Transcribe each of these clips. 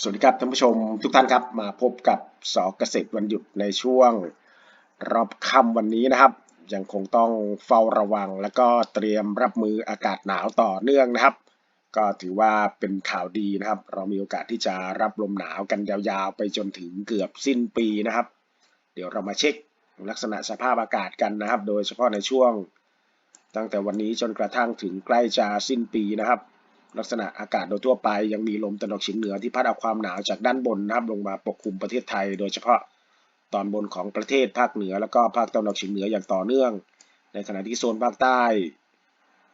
สวัสดีครับท่านผู้ชมทุกท่านครับมาพบกับสอเกษตรวันหยุดในช่วงรอบค่ำวันนี้นะครับ ยังคงต้องเฝ้าระวัง และก็เตรียมรับมืออากาศหนาวต่อเนื่องนะครับ ก็ถือว่าเป็นข่าวดีนะครับ เรามีโอกาสที่จะรับลมหนาวกันยาวๆ ไปจนถึงเกือบสิ้นปีนะครับ เดี๋ยวเรามาเช็คลักษณะสภาพอากาศกันนะครับ โดยเฉพาะในช่วง ตั้งแต่วันนี้จนกระทั่งถึงใกล้จะสิ้นปีนะครับ ลักษณะอากาศโดยทั่วไปยังมีลมตะวันออกเฉียงเหนือที่พัดเอาความหนาวจากด้านบนนะครับลงมาปกคลุมประเทศไทย โดยเฉพาะตอนบนของประเทศภาคเหนือ แล้วก็ภาคตะวันออกเฉียงเหนืออย่างต่อเนื่อง ในขณะที่โซนภาคใต้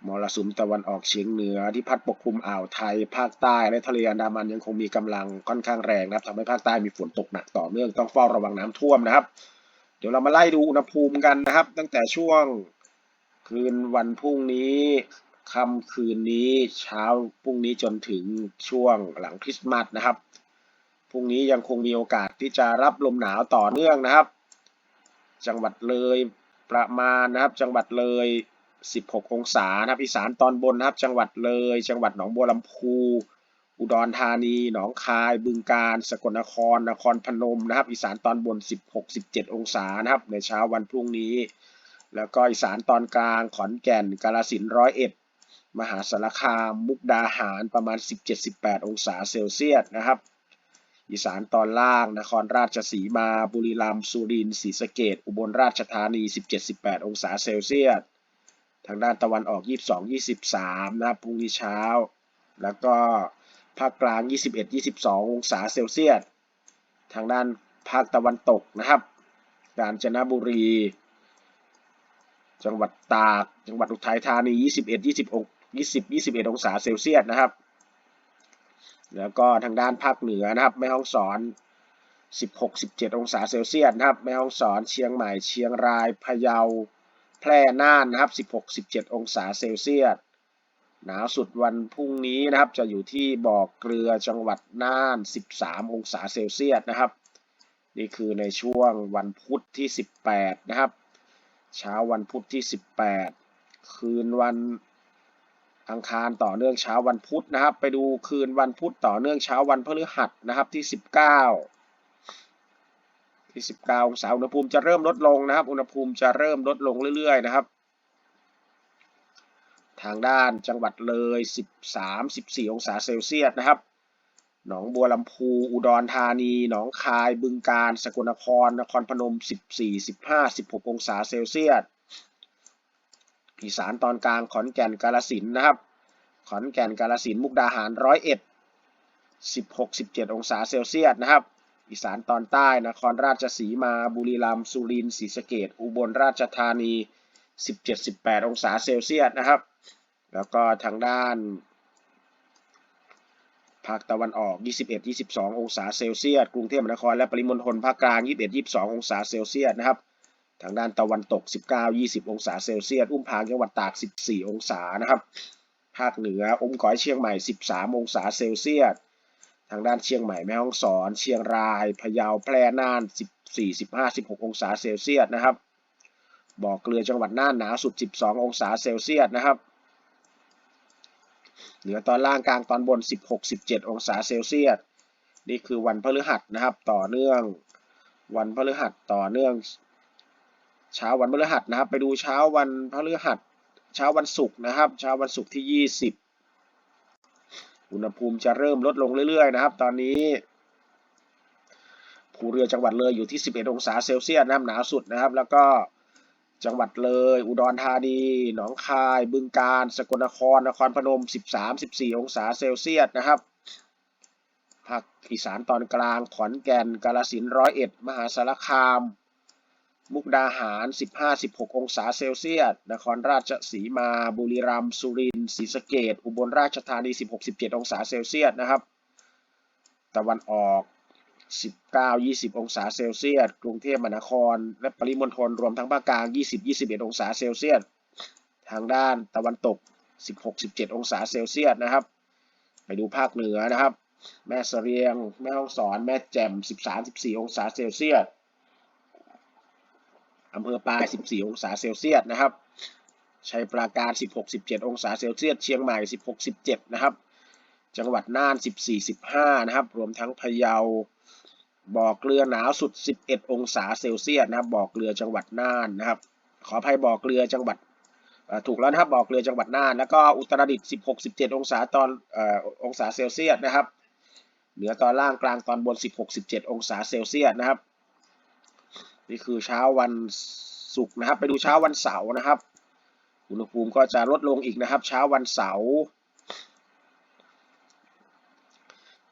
มรสุมตะวันออกเฉียงเหนือที่พัดปกคลุมอ่าวไทย ภาคใต้และทะเลอันดามันยังคงมีกำลังค่อนข้างแรงนะครับทำให้ภาคใต้มีฝนตกหนักต่อเนื่องต้องเฝ้าระวังน้ำท่วมนะครับ เดี๋ยวเรามาไล่ดูอุณหภูมิกันนะครับ ตั้งแต่ช่วงคืนวันพรุ่งนี้ ค่ำคืนนี้เช้าพรุ่งนี้จนถึงช่วงหลังคริสต์มาสนะครับพรุ่งนี้ยังคงมีโอกาสที่จะรับลมหนาวต่อเนื่องนะครับ จังหวัดเลยประมาณนะครับ จังหวัดเลย 16 องศานะครับอีสานตอนบนนะครับ จังหวัดเลย จังหวัดหนองบัวลำพูอุดรธานี หนองคาย บึงกาฬ สกลนคร นครพนมนะครับ อีสานตอนบน 16-17 องศานะครับ ในเช้าวันพรุ่งนี้ แล้วก็อีสานตอนกลาง ขอนแก่น กาฬสินธุ์ร้อยเอ็ด มหาสารคาม มุกดาหารประมาณ 17-18 องศาเซลเซียสนะครับ อีสานตอนล่าง นครราชสีมา บุรีรัมย์สุรินทร์ศรีสะเกษอุบลราชธานี 17-18 องศาเซลเซียส ทางด้านตะวันออก 22-23 นะครับพรุ่งนี้เช้า แล้วก็ภาคกลาง 21-22 องศาเซลเซียส ทางด้านภาคตะวันตกนะครับ กาญจนบุรีจังหวัดตาก จังหวัดอุทัยธานี 21 20อง 20 21 องศาเซลเซียสนะครับ แล้วก็ทางด้านภาคเหนือนะครับ แม่ฮ่องสอน 16 17 องศาเซลเซียสนะครับ แม่ฮ่องสอน เชียงใหม่ เชียงราย พะเยา แพร่ น่านนะครับ 16 17 องศาเซลเซียส หนาวสุดวันพรุ่งนี้นะครับ จะอยู่ที่บ่อเกลือจังหวัดน่าน 13 องศาเซลเซียสนะครับ นี่คือในช่วงวันพุธที่ 18 นะครับ เช้าวันพุธที่ 18 คืนวัน อังคารต่อเนื่องเช้าวันพุธนะครับ ไปดูคืนวันพุธต่อเนื่องเช้าวันพฤหัสนะครับที่ 19 ที่ 19องศาอุณหภูมิจะเริ่มลดลงนะครับ อุณหภูมิจะเริ่มลดลงเรื่อยๆนะครับ ทางด้านจังหวัดเลย 13-14 องศาเซลเซียสนะครับ หนองบัวลำพู อุดรธานี หนองคาย บึงกาฬ สกลนคร นครพนม 14 15 16 องศาเซลเซียส อีสานตอนกลางขอนแก่นกาฬสินนะครับ ขอนแก่นกาฬสินมุกดาหารร้อยเอ็ด16 17องศาเซลเซียสนะครับ อีสานตอนใต้นครราชสีมาบุรีรัมย์สุรินทร์ศรีสะเกษอุบลราชธานี17 18องศาเซลเซียสนะครับ แล้วก็ทางด้านภาคตะวันออก 21 22 องศาเซลเซียส กรุงเทพมหานครและปริมณฑลภาคกลาง 21 22 องศาเซลเซียสนะครับ ทางด้านตะวันตก 19 20 องศาเซลเซียส อุ้มผางจังหวัดตาก 14 องศานะครับ ภาคเหนืออมก๋อยเชียงใหม่ 13 องศาเซลเซียส ทางด้านเชียงใหม่แม่ฮ่องสอน เชียงราย พะเยา แพร่น่าน 14 15 16 องศาเซลเซียสนะครับ บ่อเกลือจังหวัดน่านหนาวสุด 12 องศาเซลเซียสนะครับ เหนือตอนล่างกลางตอนบน 16-17 องศาเซลเซียส นี่คือวันพฤหัสนะครับ ต่อเนื่อง วันพฤหัสต่อเนื่อง เช้าวันพฤหัสนะครับ ไปดูเช้าวันพฤหัส เช้าวันศุกร์นะครับ เช้าวันศุกร์ที่ 20 อุณหภูมิจะเริ่มลดลงเรื่อยๆ นะครับ ตอนนี้ภูเรือจังหวัดเลยอยู่ที่ 11 องศาเซลเซียสนะครับหนาวสุดนะครับ แล้วก็จังหวัดเลย อุดรธานี หนองคาย บึงกาฬ สกลนคร นครพนม 13-14 องศาเซลเซียสนะครับ ภาคอีสานตอนกลาง ขอนแก่น กาฬสินธุ์ร้อยเอ็ด มหาสารคาม มุกดาหาร 15-16 องศาเซลเซียส นครราชสีมา บุรีรัมย์ สุรินทร์ ศรีสะเกษอุบลราชธานี 16-17 องศาเซลเซียสนะครับ ตะวันออก 19-20 องศาเซลเซียส กรุงเทพมหานคร และปริมณฑลรวมทั้งภาคกลาง 20-21 องศาเซลเซียส ทางด้านตะวันตก 16-17 องศาเซลเซียสนะครับ ไปดูภาคเหนือนะครับ แม่เสรียง แม่ฮ่องสอน แม่แจ่ม 13-14 องศาเซลเซียส อำเภอปลาย 14 องศาเซลเซียสนะครับชัยปราการ 16-17 องศาเซลเซียส เชียงใหม่ 16-17 นะครับ จังหวัดน่าน 14-15 นะครับ รวมทั้งพะเยา บ่อเกลือหนาวสุด 11 องศาเซลเซียสนะครับ บ่อเกลือจังหวัดน่านนะครับ ขออภัยบ่อเกลือจังหวัดถูกแล้วนะครับ บ่อเกลือจังหวัดน่าน แล้วก็อุตรดิตถ์ 16-17 องศาตอนอองศาเซลเซียสนะครับ เหนือตอนล่างกลางตอนบน 16-17 องศาเซลเซียสนะครับ นี่คือเช้าวันศุกร์นะครับ ไปดูเช้าวันเสาร์นะครับ อุณหภูมิก็จะลดลงอีกนะครับ เช้าวันเสาร์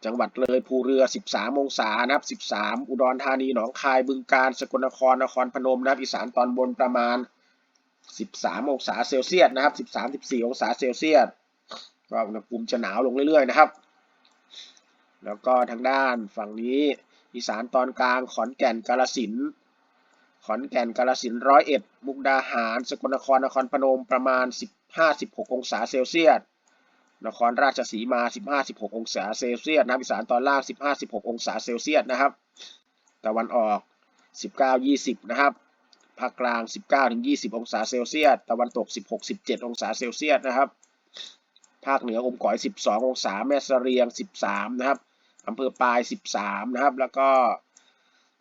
จังหวัดเลยภูเรือ 13 องศานะครับ 13 อุดรธานี หนองคาย บึงกาฬ สกลนคร นครพนมนะครับ อีสานตอนบนประมาณ 13 องศาเซลเซียสนะครับ 13-14 องศาเซลเซียส ก็อุณหภูมิจะหนาวลงเรื่อยๆนะครับ แล้วก็ทางด้านฝั่งนี้ อีสานตอนกลาง ขอนแก่น กาฬสินธุ์ ขอนแก่นกาฬสินร้อยเอ็ดมุกดาหาร สกลนครนครพนมประมาณ 15-16 องศาเซลเซียสนครราชสีมา 15-16 องศาเซลเซียสนะครับอีสานตอนล่าง 15-16 องศาเซลเซียสนะครับ ตะวันออก 19-20 นะครับ ภาคกลาง 19-20 องศาเซลเซียส ตะวันตก 16-17 องศาเซลเซียสนะครับ ภาคเหนืออมก๋อย 12 องศา แม่เสรียง 13 นะครับอำเภอปลาย 13 นะครับ แล้วก็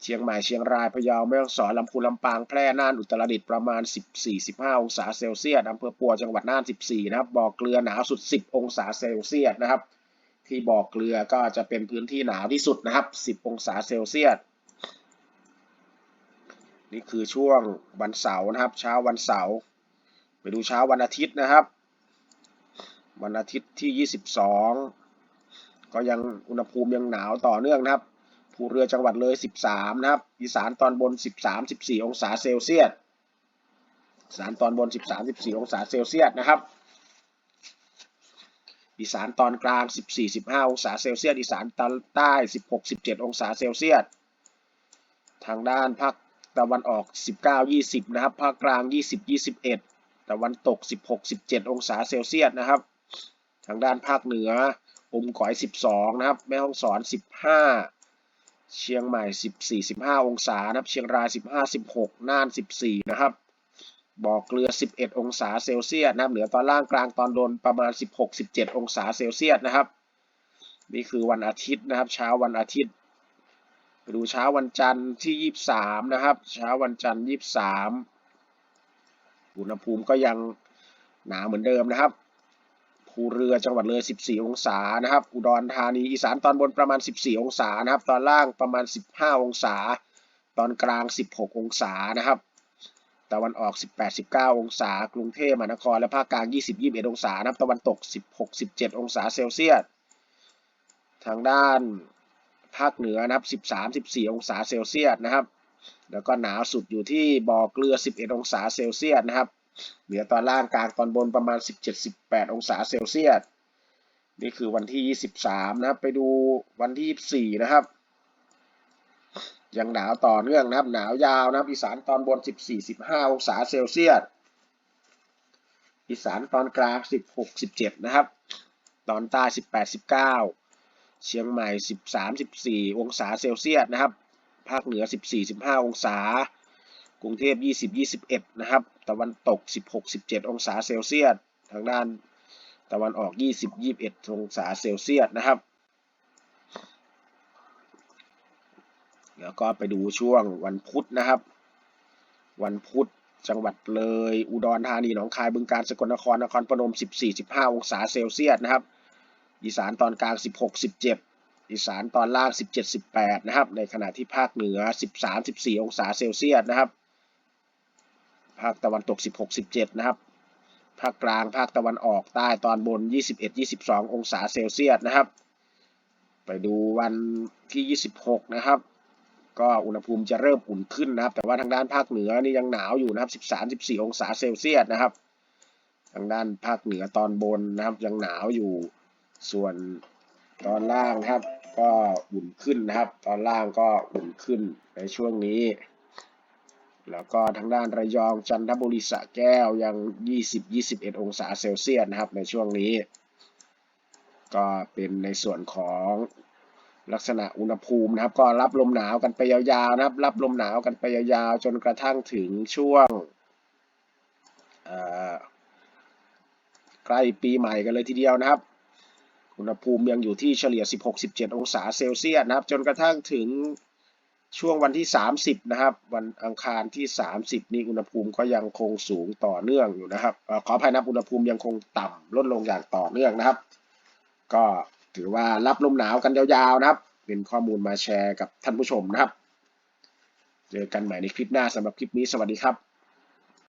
เชียงใหม่เชียงรายพะเยาแม่ฮ่องสอนลำพูนลำปางแพร่น่านอุตรดิตถ์ประมาณ 14-15 องศาเซลเซียสอำเภอปัวจังหวัดน่าน 14 นะครับบ่อเกลือหนาวสุด 10 องศาเซลเซียสนะครับ ที่บ่อเกลือก็จะเป็นพื้นที่หนาวที่สุดนะครับ 10 องศาเซลเซียสนี่คือช่วงวันเสาร์นะครับ เช้าวันเสาร์ไปดูเช้าวันอาทิตย์นะครับ วันอาทิตย์ที่ 22 ก็ยังอุณหภูมิยังหนาวต่อเนื่องนะครับ ภูเรือจังหวัดเลย 13 นะครับ อีสานตอนบน 13-14 องศาเซลเซียสอีสานตอนบน 13-14 องศาเซลเซียสนะครับ อีสานตอนกลาง 14-15 องศาเซลเซียส อีสานตอนใต้ 16-17 องศาเซลเซียส ทางด้านภาคตะวันออก 19-20 นะครับ ภาคกลาง 20-21 ตะวันตก 16-17 องศาเซลเซียสนะครับ ทางด้านภาคเหนืออมก๋อย 12 นะครับ แม่ฮ่องสอน 15 เชียงใหม่ 14 15 องศานะครับ เชียงราย 15 16 น่าน 14 นะครับ บ่อเกลือ 11 องศาเซลเซียสนะครับ เหนือตอนล่างกลางตอนบนประมาณ 16 17 องศาเซลเซียสนะครับ นี่คือวันอาทิตย์นะครับ เช้าวันอาทิตย์ ไปดูเช้าวันจันทร์ที่ 23 นะครับ เช้าวันจันทร์ 23 อุณหภูมิก็ยังหนาเหมือนเดิมนะครับ ภูเรือจังหวัดเลย 14 องศานะครับ อุดรธานีอีสานตอนบนประมาณ 14 องศานะครับ ตอนล่างประมาณ 15 องศา ตอนกลาง 16 องศานะครับ ตะวันออก 18-19 องศา กรุงเทพมหานครและภาคกลาง 20-21 องศานะครับ ตะวันตก 16-17 องศาเซลเซียส ทางด้านภาคเหนือนะครับ 13-14 องศาเซลเซียสนะครับ แล้วก็หนาวสุดอยู่ที่บ่อเกลือ 11 องศาเซลเซียสนะครับ เหนือตอนล่างกลางตอนบนประมาณ 17-18 องศาเซลเซียส นี่คือวันที่ 23 นะครับ ไปดูวันที่ 24 นะครับ ยังหนาวต่อเนื่องนะครับ หนาวยาวนะครับ อีสานตอนบน 14-15 องศาเซลเซียส อีสานตอนกลาง 16-17 นะครับ ตอนใต้ 18-19 เชียงใหม่ 13-14 องศาเซลเซียสนะครับ ภาคเหนือ 14-15 องศา กรุงเทพ 20-21 นะครับ ตะวันตก 16-17 องศาเซลเซียส ทางด้านตะวันออก 20-21 องศาเซลเซียสนะครับ แล้วก็ไปดูช่วงวันพุธนะครับ วันพุธจังหวัดเลย อุดรธานี หนองคาย บึงกาฬ สกลนคร นครพนม14-15 องศาเซลเซียสนะครับ อีสานตอนกลาง 16-17 อีสานตอนล่าง 17-18 นะครับ ในขณะที่ภาคเหนือ 13-14 องศาเซลเซียสนะครับ ภาคตะวันตก 16-17 นะครับ ภาคกลางภาคตะวันออกใต้ตอนบน 21-22 องศาเซลเซียสนะครับ ไปดูวันที่ 26 นะครับ ก็อุณหภูมิจะเริ่มอุ่นขึ้นนะครับ แต่ว่าทางด้านภาคเหนือนี่ยังหนาวอยู่นะครับ 13-14 องศาเซลเซียสนะครับ ทางด้านภาคเหนือตอนบนนะครับยังหนาวอยู่ ส่วนตอนล่างครับก็อุ่นขึ้นนะครับ ตอนล่างก็อุ่นขึ้นในช่วงนี้ แล้วก็ทางด้านระยองจันทบุรีสะแก้วยัง 20-21 องศาเซลเซียสนะครับในช่วงนี้ ก็เป็นในส่วนของลักษณะอุณหภูมินะครับ ก็รับลมหนาวกันไปยาวๆนะครับ รับลมหนาวกันไปยาวๆจนกระทั่งถึงช่วงใกล้ปีใหม่กันเลยทีเดียวนะครับ อุณหภูมิยังอยู่ที่เฉลี่ย 16-17 องศาเซลเซียสนะครับ จนกระทั่งถึง ช่วงวันที่ 30 นะครับ วันอังคารที่ 30 นี้อุณหภูมิก็ยังคงสูงต่อเนื่องอยู่นะครับอขออภัยนับอุณหภูมิยังคงต่ำลดลงอย่างต่อเนื่องนะครับ ก็ถือว่ารับลมหนาวกันยาวๆนะครับ เป็นข้อมูลมาแชร์กับท่านผู้ชมนะครับ เจอกันใหม่ในคลิปหน้าสำหรับคลิปนี้สวัสดีครับ